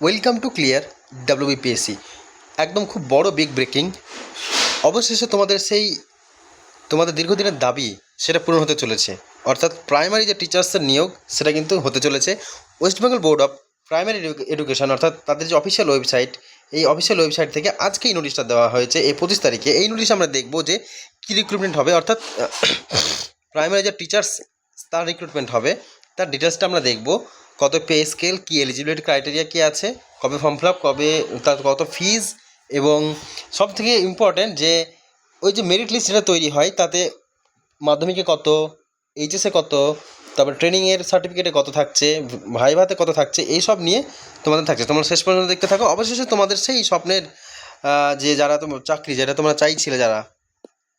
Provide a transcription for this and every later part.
Welcome to clear WBPSC একদম খুব বড় বিগ ব্রেকিং অবশেষে তোমাদের সেই, তোমাদের দীর্ঘদিনের দাবি সেটা পূরণ হতে চলেছে। অর্থাৎ প্রাইমারি যে টিচার্সের নিয়োগ, সেটা কিন্তু হতে চলেছে। West Bengal board of primary education অর্থাৎ তাদের যে অফিসিয়াল ওয়েবসাইট এই অফিসিয়াল ওয়েবসাইট থেকে আজকে এই নোটিশটা দেওয়া হয়েছে, এই পঁচিশ তারিখে। এই নোটিশ আমরা দেখব যে কী রিক্রুটমেন্ট হবে, অর্থাৎ প্রাইমারি যে টিচার্স তার রিক্রুটমেন্ট হবে। তার ডিটেলসটা আমরা দেখব। কত পে স্কেল কী এলিজিবিলিটি ক্রাইটেরিয়া কী আছে, কবে ফর্ম ফিল আপ কবে তার কত ফিজ এবং সব থেকে ইম্পর্ট্যান্ট যে ওই যে মেরিট লিস্ট যেটা তৈরি হয়, তাতে মাধ্যমিকে কত এইচএসে কত, তারপর ট্রেনিংয়ের সার্টিফিকেটে কত থাকছে, ভাই ভাতে কত থাকছে, এই সব নিয়ে তোমাদের থাকছে। তোমরা শেষ পর্যন্ত দেখতে থাকো। অবশেষে তোমাদের সেই স্বপ্নের যে যারা তোমার চাকরি, যেটা তোমরা চাইছিলে যারা,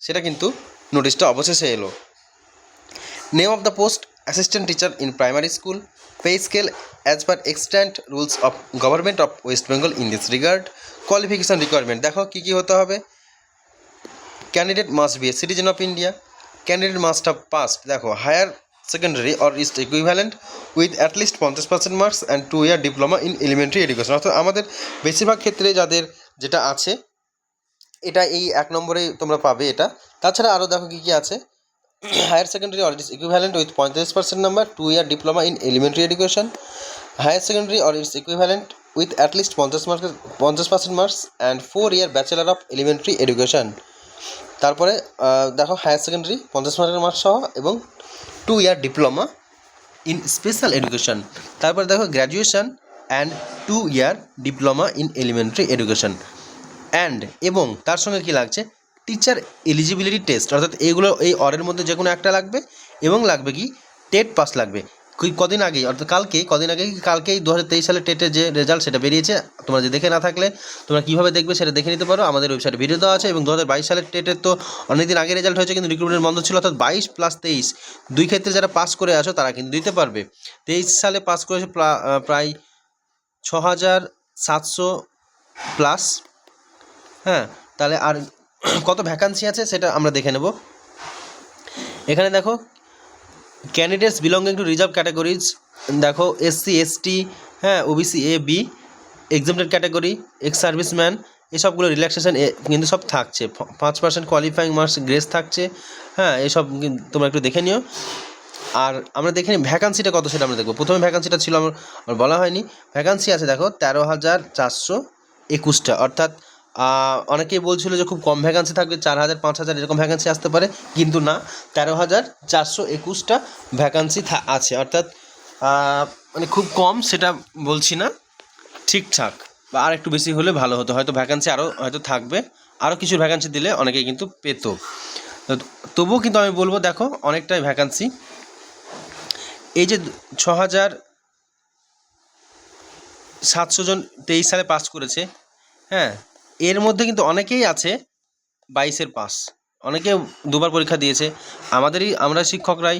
সেটা কিন্তু নোটিশটা অবশেষে এলো। Name of the post assistant teacher in primary school pay scale as per extant rules of government of West Bengal in this regard qualification requirement দেখো কী কী হতে হবে। Candidate must be a citizen of India candidate must have passed, দেখো higher secondary or ইস্ট equivalent with at least পঞ্চাশ percent marks and two year diploma in elementary education অর্থাৎ আমাদের বেশিরভাগ ক্ষেত্রে যাদের যেটা আছে, এটা এই এক নম্বরে তোমরা পাবে এটা। তাছাড়া আরও দেখো কী কী আছে। Higher secondary or its equivalent with পঁয়তাল্লিশ percent number two year diploma in elementary education higher secondary or its equivalent with at least পঞ্চাশ মার্কস পঞ্চাশ percent marks and four year bachelor of elementary education তারপরে দেখো higher secondary পঞ্চাশ মার্কের marks সহ এবং two year diploma in special education তারপরে দেখো graduation and two year diploma in elementary education and এবং তার সঙ্গে কি লাগছে? টিচার এলিজিবিলিটি টেস্ট অর্থাৎ এইগুলো এই অরের মধ্যে যে কোনো একটা লাগবে, এবং লাগবে কি, টেট পাস লাগবে। কদিন আগেই, অর্থাৎ কালকে, কদিন আগে কালকেই দু হাজার তেইশ সালে টেটের যে রেজাল্ট সেটা বেরিয়েছে, তোমরা যে দেখে না থাকলে, তোমরা কীভাবে দেখবে সেটা দেখে নিতে পারো। আমাদের ওয়েবসাইটে ভিডিও দেওয়া আছে, এবং দু হাজার বাইশ সালের টেটের তো অনেকদিন আগে রেজাল্ট হয়েছে, কিন্তু রিক্রুটমেন্ট বন্ধ ছিল। অর্থাৎ বাইশ প্লাস তেইশ, দুই ক্ষেত্রে যারা পাস করে আসো তারা কিন্তু দিতে পারবে। তেইশ সালে পাস করেছে প্রায় ছ হাজার সাতশো প্লাস হ্যাঁ তাহলে আর কত ভ্যাকান্সি আছে সেটা আমরা দেখে নেব। এখানে দেখো candidates belonging to reserve categories দেখো এসসি এসটি হ্যাঁ OBC A B exempted category ex serviceman এসবগুলো রিল্যাক্সেশন কিন্তু সব থাকছে। পাঁচ পার্সেন্ট কোয়ালিফাইং মার্কস গ্রেস থাকছে হ্যাঁ এসব তোমরা একটু দেখে নিও। আর আমরা দেখে নিই ভ্যাকান্সিটা কত সেটা আমরা দেখব। প্রথমে ভ্যাকান্সিটা ছিল আমার বলা হয়নি। ভ্যাকান্সি আছে দেখো তেরো হাজার চারশো একুশটা, অর্থাৎ অনেকেই বলছিল যে খুব কম ভ্যাকান্সি থাকবে, চার হাজার, পাঁচ হাজার এরকম ভ্যাকান্সি আসতে পারে, কিন্তু না, তেরো হাজার চারশো একুশটা ভ্যাকান্সি আছে। অর্থাৎ মানে খুব কম সেটা বলছি না ঠিকঠাক বা আর একটু বেশি হলে ভালো হতো, হয়তো ভ্যাকান্সি আরও হয়তো থাকবে। আরও কিছু ভ্যাকান্সি দিলে অনেকেই কিন্তু পেত। তবুও কিন্তু আমি বলব, দেখো, অনেকটাই ভ্যাকান্সি এই যে ছ হাজার সাতশো জন তেইশ সালে পাস করেছে হ্যাঁ এর মধ্যে কিন্তু অনেকেই আছে বাইশের পাস। অনেকে দুবার পরীক্ষা দিয়েছে। আমাদেরই, আমরা শিক্ষকরাই,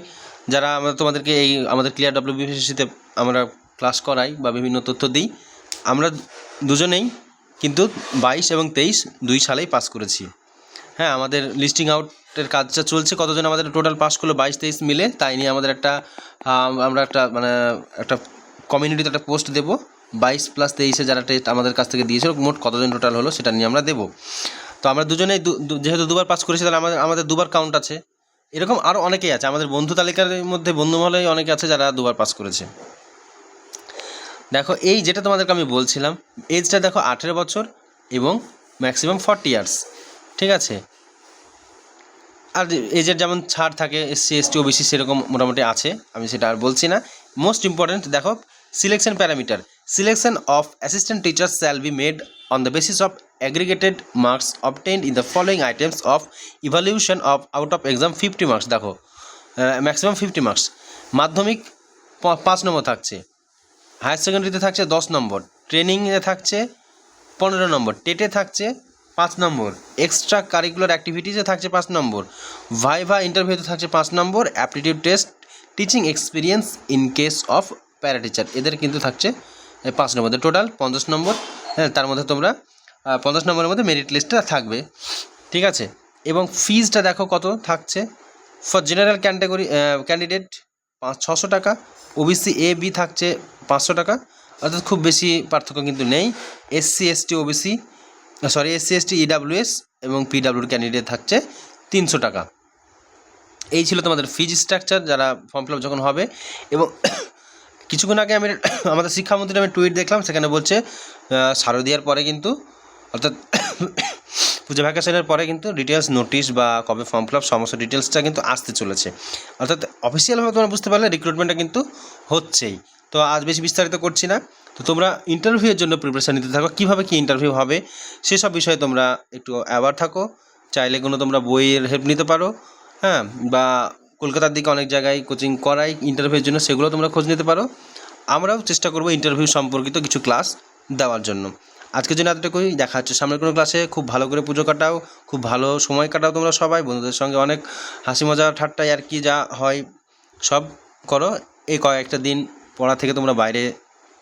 যারা আমরা তোমাদেরকে এই আমাদের ক্লিয়ার ডব্লিউবিসিতে আমরা ক্লাস করাই বা বিভিন্ন তথ্য দিই, আমরা দুজনেই কিন্তু বাইশ এবং তেইশ দুই সালেই পাস করেছি। হ্যাঁ আমাদের লিস্টিং আউটের কাজটা চলছে, কতজন আমাদের টোটাল পাস করল বাইশ, তেইশ মিলে, তাই নিয়ে আমাদের একটা আমরা একটা মানে একটা কমিউনিটিতে একটা পোস্ট দেবো। বাইশ প্লাস তেইশে যারা টেস্ট আমাদের কাছ থেকে দিয়েছিল, মোট কতজন টোটাল হলো সেটা নিয়ে আমরা দেবো। তো আমরা দুজনেই যেহেতু দুবার পাস করেছি, তাহলে আমাদের আমাদের দুবার কাউন্ট আছে। এরকম আরও অনেকেই আছে, আমাদের বন্ধু তালিকার মধ্যে বন্ধু মহলেই অনেকে আছে যারা দুবার পাস করেছে। দেখো, এই যেটা তোমাদেরকে আমি বলছিলাম এজটা দেখো আঠেরো বছর এবং ম্যাক্সিমাম ফর্টি ইয়ার্স ঠিক আছে? আর এজের যেমন ছাড় থাকে এসসি এসটি ওবিসি সেরকম মোটামুটি আছে, আমি সেটা আর বলছি না। মোস্ট ইম্পর্ট্যান্ট দেখো selection parameter selection of assistant teachers shall be made on the basis of aggregated marks obtained in the following items of evaluation of out of exam fifty marks দেখো ম্যাক্সিমাম ফিফটি মার্কস মাধ্যমিক পাঁচ নম্বর থাকছে higher সেকেন্ডারিতে থাকছে দশ নম্বর ট্রেনিংয়ে থাকছে পনেরো নম্বর, টেটে থাকছে পাঁচ নম্বর এক্সট্রা কারিকুলার অ্যাক্টিভিটিসে থাকছে পাঁচ নম্বর ভাইভা ইন্টারভিউতে থাকছে পাঁচ নম্বর aptitude test teaching experience in case of para teacher এদের কিন্তু থাকছে পাঁচ নম্বর টোটাল পঞ্চাশ নম্বর হ্যাঁ তার মধ্যে তোমরা পঞ্চাশ নম্বরের মধ্যে মেরিট লিস্টটা থাকবে, ঠিক আছে? এবং ফিজটা দেখো কত থাকছে? ফর জেনারেল ক্যাটাগরি ক্যান্ডিডেট পাঁচ, ছশো টাকা ওবিসি এ বি থাকছে পাঁচশো টাকা, অর্থাৎ খুব বেশি পার্থক্য কিন্তু নেই। SC ST OBC sorry SC ST EWS এবং পিডাব্লিউর ক্যান্ডিডেট থাকছে তিনশো টাকা। এই ছিল তোমাদের ফিজ স্ট্রাকচার যারা ফর্ম ফিল যখন হবে, এবং কিছুক্ষণ আগে আমি আমাদের শিক্ষামন্ত্রীর আমি টুইট দেখলাম, সেখানে বলছে শারদীয়ার পরে কিন্তু, অর্থাৎ পুজো ভ্যাকেশনের পরে কিন্তু ডিটেলস নোটিশ বা কবে ফর্ম ফিল আপ সমস্ত ডিটেলসটা কিন্তু আসতে চলেছে। অর্থাৎ অফিসিয়ালভাবে তোমরা বুঝতে পারলে রিক্রুটমেন্টটা কিন্তু হচ্ছেই। তো আজ বেশি বিস্তারিত করছি না। তো তোমরা ইন্টারভিউয়ের জন্য প্রিপারেশান নিতে থাকো। কীভাবে কী ইন্টারভিউ হবে, সেসব বিষয়ে তোমরা একটু অ্যাওয়ার থাকো। চাইলে কোনো তোমরা বইয়ের হেল্প নিতে পারো হ্যাঁ বা কলকাতার দিকে অনেক জায়গায় কোচিং করাই ইন্টারভিউর জন্য, সেগুলো তোমরা খোঁজ নিতে পারো। আমরাও চেষ্টা করব ইন্টারভিউ সম্পর্কিত কিছু ক্লাস দেওয়ার জন্য। আজকের জন্য এতটুকুই, দেখা হচ্ছে সামনের কোনো ক্লাসে খুব ভালো করে পুজো কাটাও, খুব ভালো সময় কাটাও তোমরা সবাই। বন্ধুদের সঙ্গে অনেক হাসি মজা ঠাট্টাই আর কি যা হয়, সব করো। এই কয়েকটা দিন পড়া থেকে তোমরা বাইরে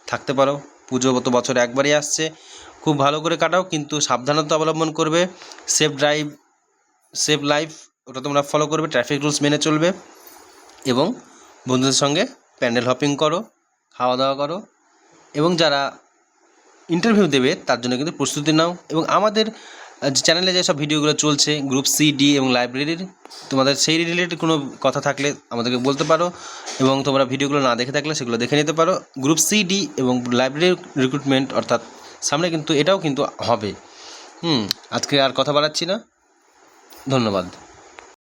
থাকতে পারো। পুজো তো বছরে একবারই আসছে। খুব ভালো করে কাটাও, কিন্তু সাবধানতা অবলম্বন করবে। সেফ ড্রাইভ সেফ লাইফ ওটা তোমরা ফলো করবে ট্রাফিক রুলস মেনে চলবে এবং বন্ধুদের সঙ্গে প্যান্ডেল হপিং করো খাওয়া দাওয়া করো এবং যারা ইন্টারভিউ দেবে তার জন্য কিন্তু প্রস্তুতি নাও এবং আমাদের চ্যানেলে যেসব ভিডিওগুলো চলছে গ্রুপ সি ডি এবং লাইব্রেরির তোমাদের সেই রিলেটেড কোনো কথা থাকলে আমাদেরকে বলতে পারো এবং তোমরা ভিডিওগুলো না দেখে থাকলে সেগুলো দেখে নিতে পারো। গ্রুপ সি ডি এবং লাইব্রেরির রিক্রুটমেন্ট অর্থাৎ সামনে কিন্তু এটাও কিন্তু হবে। হুম, আজকে আর কথা বাড়াচ্ছি না। ধন্যবাদ।